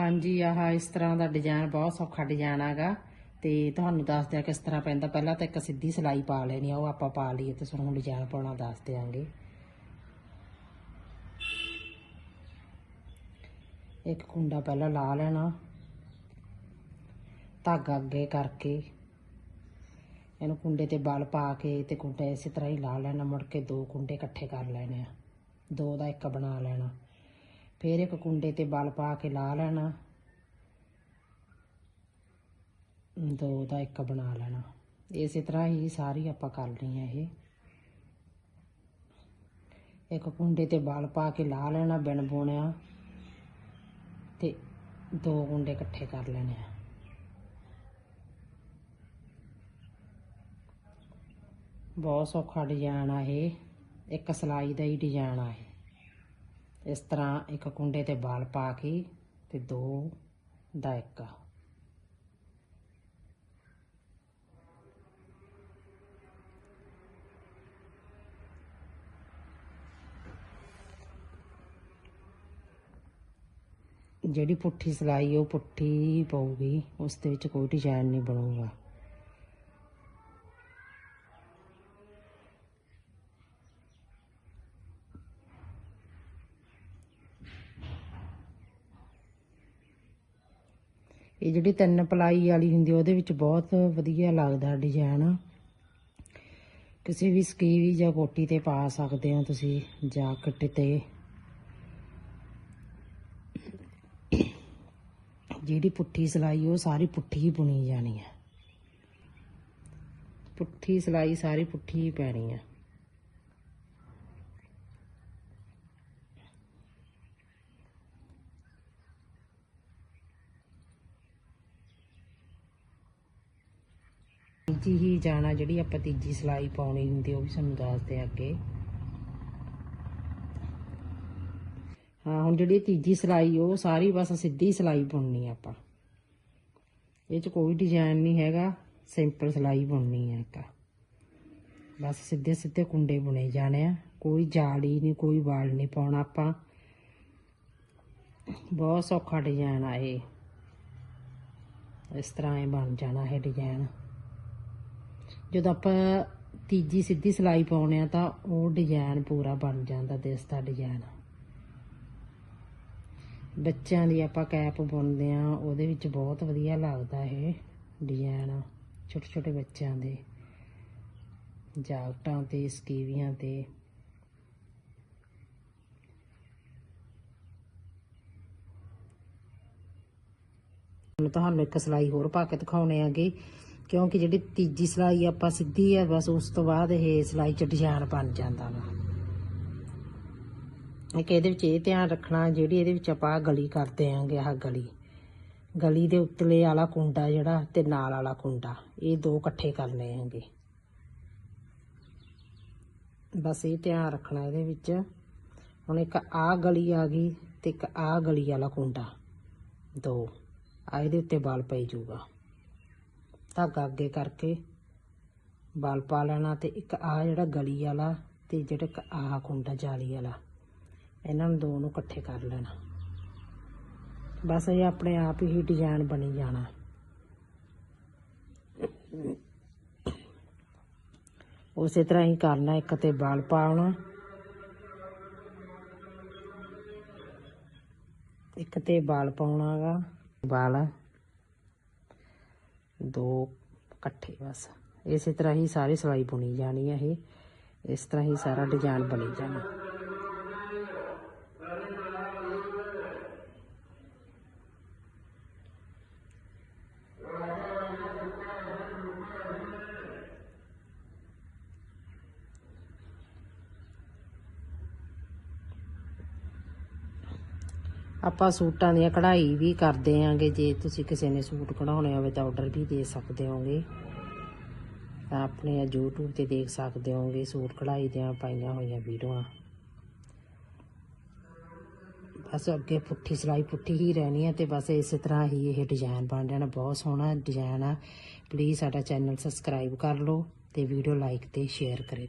ਹਾਂਜੀ, ਆਹ ਇਸ ਤਰ੍ਹਾਂ ਦਾ ਡਿਜ਼ਾਈਨ ਬਹੁਤ ਸੌਖਾ ਡਿਜ਼ਾਈਨ ਹੈਗਾ। ਤੇ ਤੁਹਾਨੂੰ ਦੱਸ ਦਿਆਂ ਕਿਸ ਤਰ੍ਹਾਂ ਪੈਂਦਾ। ਪਹਿਲਾਂ ਤਾਂ ਇੱਕ ਸਿੱਧੀ ਸਿਲਾਈ ਪਾ ਲੈਣੀ ਆ, ਉਹ ਆਪਾਂ ਪਾ ਲਈਏ ਤੇ ਤੁਹਾਨੂੰ ਡਿਜ਼ਾਈਨ ਪਾਉਣਾ ਦੱਸ ਦਿਆਂਗੇ। ਇੱਕ ਕੁੰਡਾ ਪਹਿਲਾਂ ਲਾ ਲੈਣਾ। ਧਾਗਾ ਅੱਗੇ ਕਰਕੇ। ਇਹਨੂੰ ਕੁੰਡੇ ਤੇ ਬਲ ਪਾ ਕੇ ਤੇ ਕੁੰਡਾ ਇਸੇ ਤਰ੍ਹਾਂ ਹੀ ਲਾ ਲੈਣਾ। ਮੁੜ ਕੇ ਦੋ ਕੁੰਡੇ ਇਕੱਠੇ ਕਰ ਲੈਣੇ ਆ। ਦੋ ਦਾ ਇੱਕ ਬਣਾ ਲੈਣਾ। ਫਿਰ ਇੱਕ ਕੁੰਡੇ ਤੇ ਬਲ ਪਾ ਕੇ ਲਾ ਲੈਣਾ। ਦੋ ਦਾ ਇੱਕ ਬਣਾ ਲੈਣਾ। ਇਸੇ ਤਰ੍ਹਾਂ ਹੀ ਸਾਰੀ ਆਪਾਂ ਕਰਨੀ ਹੈ ਇਹ। ਇੱਕ ਕੁੰਡੇ ਤੇ ਬਲ ਪਾ ਕੇ ਲਾ ਲੈਣਾ ਬਿਨ ਬੁਣਿਆ ਤੇ ਦੋ ਕੁੰਡੇ ਇਕੱਠੇ ਕਰ ਲੈਣੇ ਆ। ਬਹੁਤ ਸੌਖਾ ਡਿਜ਼ਾਈਨ ਆ ਇਹ। ਇੱਕ ਸਲਾਈ ਦਾ ਹੀ ਡਿਜ਼ਾਈਨ ਆ ਇਹ। ਇਸ ਤਰ੍ਹਾਂ ਇੱਕ ਕੁੰਡੇ ਤੇ ਬਾਲ ਪਾ ਕੇ ਤੇ ਦੋ ਦਾ ਇੱਕ। ਜਿਹੜੀ ਪੁੱਠੀ ਸਲਾਈ, ਉਹ ਪੁੱਠੀ ਪਊਗੀ, ਉਸ ਦੇ ਵਿੱਚ ਕੋਈ ਡਿਜ਼ਾਈਨ ਨਹੀਂ ਬਣੂਗਾ। ਇਹ ਜਿਹੜੀ ਤਿੰਨ ਪਲਾਈ ਵਾਲੀ ਹੁੰਦੀ ਆ, ਉਹਦੇ ਵਿੱਚ ਬਹੁਤ ਵਧੀਆ ਲੱਗਦਾ ਡਿਜ਼ਾਈਨ ਕਿਸੇ ਵੀ ਸਕੀਵੀ ਜਾਂ ਕੋਟੀ ਤੇ ਪਾ ਸਕਦੇ ਹੋ ਤੁਸੀਂ ਜਾਕਟ ਤੇ। ਜਿਹੜੀ ਪੁੱਠੀ ਸਲਾਈ ਉਹ ਸਾਰੀ ਪੁੱਠੀ ਹੀ ਬੁਣੀ ਜਾਣੀ ਹੈ ਪੁੱਠੀ ਸਲਾਈ ਸਾਰੀ ਪੁੱਠੀ ਹੀ ਪੈਣੀ ਹੈ ਤੀਜੀ ਹੀ ਜਾਣਾ, ਜਿਹੜੀ ਆਪਾਂ ਤੀਜੀ ਸਲਾਈ ਪਾਉਣੀ ਹੁੰਦੀ ਉਹ ਵੀ ਸਾਨੂੰ ਦੱਸਦੇ ਆ ਅੱਗੇ। ਹਾਂ, ਹੁਣ ਜਿਹੜੀ ਤੀਜੀ ਸਲਾਈ, ਉਹ ਸਾਰੀ ਬਸ ਸਿੱਧੀ ਸਲਾਈ ਬੁਣਨੀ ਆਪਾਂ। ਇਹ ਚ ਕੋਈ ਡਿਜ਼ਾਈਨ ਨਹੀਂ ਹੈਗਾ ਸਿੰਪਲ ਸਲਾਈ ਬੁਣਨੀ ਹੈ ਇੱਕ। ਬਸ ਸਿੱਧੇ ਸਿੱਧੇ ਕੁੰਡੇ ਬੁਣੇ ਜਾਣੇ ਆ, ਕੋਈ ਜਾਲੀ ਨਹੀਂ, ਕੋਈ ਵਾਲ ਨਹੀਂ ਪਾਉਣਾ ਆਪਾਂ। ਬਹੁਤ ਸੌਖਾ ਡਿਜ਼ਾਈਨ ਆ ਇਹ। ਇਸ ਤਰ੍ਹਾਂ ਇਹ ਬਣ ਜਾਣਾ ਇਹ ਡਿਜ਼ਾਈਨ ਜਦੋਂ ਆਪਾਂ ਤੀਜੀ ਸਿੱਧੀ ਸਲਾਈ ਪਾਉਣੇ ਆ ਤਾਂ ਉਹ ਡਿਜ਼ਾਈਨ ਪੂਰਾ ਬਣ ਜਾਂਦਾ ਦਿਸਦਾ ਡਿਜ਼ਾਈਨ ਬੱਚਿਆਂ ਦੀ ਆਪਾਂ ਕੈਪ ਬੁਣਦੇ ਆ, ਉਹਦੇ ਵਿੱਚ ਬਹੁਤ ਵਧੀਆ ਲੱਗਦਾ ਇਹ ਡਿਜ਼ਾਈਨ ਛੋਟੇ ਛੋਟੇ ਬੱਚਿਆਂ ਦੇ। ਜਾਕਟਾਂ ਤੇ, ਸਕੀਵੀਆਂ ਤੇ। ਤੁਹਾਨੂੰ ਇੱਕ ਸਲਾਈ ਹੋਰ ਪਾ ਕੇ ਦਿਖਾਉਣੇ ਆਗੇ। ਕਿਉਂਕਿ ਜਿਹੜੀ ਤੀਜੀ ਸਲਾਈ ਆਪਾਂ ਸਿੱਧੀ ਆ, ਬਸ ਉਸ ਤੋਂ ਬਾਅਦ ਇਹ ਸਲਾਈ ਚ ਡਿਜ਼ਾਈਨ ਬਣ ਜਾਂਦਾ ਵਾ। ਇੱਕ ਇਹਦੇ ਵਿੱਚ ਇਹ ਧਿਆਨ ਰੱਖਣਾ, ਜਿਹੜੀ ਇਹਦੇ ਵਿੱਚ ਆਪਾਂ ਗਲੀ ਕਰਦੇ ਆਂਗੇ, ਆਹ ਗਲੀ। ਗਲੀ ਦੇ ਉੱਤਲੇ ਵਾਲਾ ਕੁੰਡਾ ਜਿਹੜਾ ਤੇ ਨਾਲ ਵਾਲਾ ਕੁੰਡਾ, ਇਹ ਦੋ ਇਕੱਠੇ ਕਰਨੇ ਆਂਗੇ। ਬਸ ਇਹ ਧਿਆਨ ਰੱਖਣਾ ਇਹਦੇ ਵਿੱਚ। ਹੁਣ ਇੱਕ ਆਹ ਗਲੀ ਆ ਗਈ ਤੇ ਇੱਕ ਆਹ ਗਲੀ ਵਾਲਾ ਕੁੰਡਾ, ਦੋ। ਆ ਇਹਦੇ ਉੱਤੇ ਬਲ ਪਈ ਜਾਊਗਾ। ਧਾਗਾ ਅੱਗੇ ਕਰਕੇ ਬਲ ਪਾ ਲੈਣਾ ਤੇ ਇੱਕ ਆ ਜਿਹੜਾ ਗਲੀ ਵਾਲਾ ਤੇ ਜਿਹੜਾ ਇੱਕ ਆਹ ਕੁੰਡਾ ਜਾਲੀ ਵਾਲਾ, ਇਹਨਾਂ ਨੂੰ ਦੋ ਨੂੰ ਇਕੱਠੇ ਕਰ ਲੈਣਾ। ਬਸ ਇਹ ਆਪਣੇ ਆਪ ਹੀ ਡਿਜ਼ਾਈਨ ਬਣੀ ਜਾਣਾ। ਉਸੇ ਤਰ੍ਹਾਂ ਹੀ ਕਰਨਾ, ਇੱਕ ਤੇ ਬਲ ਪਾਉਣਾ, ਇੱਕ ਤੇ ਬਲ ਪਾਉਣਾਗਾ ਬਾਲ ਦੋ ਇਕੱਠੇ ਬਸ। ਇਸੇ ਤਰ੍ਹਾਂ ਹੀ ਸਾਰੀ ਸਲਾਈ ਬੁਣੀ ਜਾਣੀ ਹੈ ਇਹ। ਇਸ ਤਰ੍ਹਾਂ ਹੀ ਸਾਰਾ ਡਿਜ਼ਾਈਨ ਬਣੀ ਜਾਣਾ। ਆਪਾਂ ਸੂਟਾਂ ਦੀਆਂ ਕਢਾਈ ਵੀ ਕਰਦੇ ਆਂਗੇ। ਜੇ ਤੁਸੀਂ ਕਿਸੇ ਨੇ ਸੂਟ ਕਢਾਉਣੇ ਹੋਵੇ ਤਾਂ ਆਰਡਰ ਵੀ ਦੇ ਸਕਦੇ ਹੋਗੇ। ਤਾਂ ਆਪਣੇ YouTube ਤੇ ਦੇਖ ਸਕਦੇ ਹੋਗੇ, ਸੂਟ ਕਢਾਈ ਦੀਆਂ ਪਾਈਆਂ ਹੋਈਆਂ ਵੀਡੀਓਆਂ। ਬਸ ਅੱਗੇ ਪੁੱਠੀ ਸਲਾਈ ਪੁੱਠੀ ਹੀ ਰਹਿਣੀ ਹੈ ਤੇ ਬਸ ਇਸੇ ਤਰ੍ਹਾਂ ਹੀ ਇਹ ਡਿਜ਼ਾਈਨ ਬਣ ਜਾਣਾ। ਬਹੁਤ ਸੋਹਣਾ ਡਿਜ਼ਾਈਨ ਆ। ਪਲੀਜ਼ ਸਾਡਾ ਚੈਨਲ ਸਬਸਕ੍ਰਾਈਬ ਕਰ ਲਓ ਤੇ ਵੀਡੀਓ ਲਾਈਕ ਤੇ ਸ਼ੇਅਰ ਕਰੇ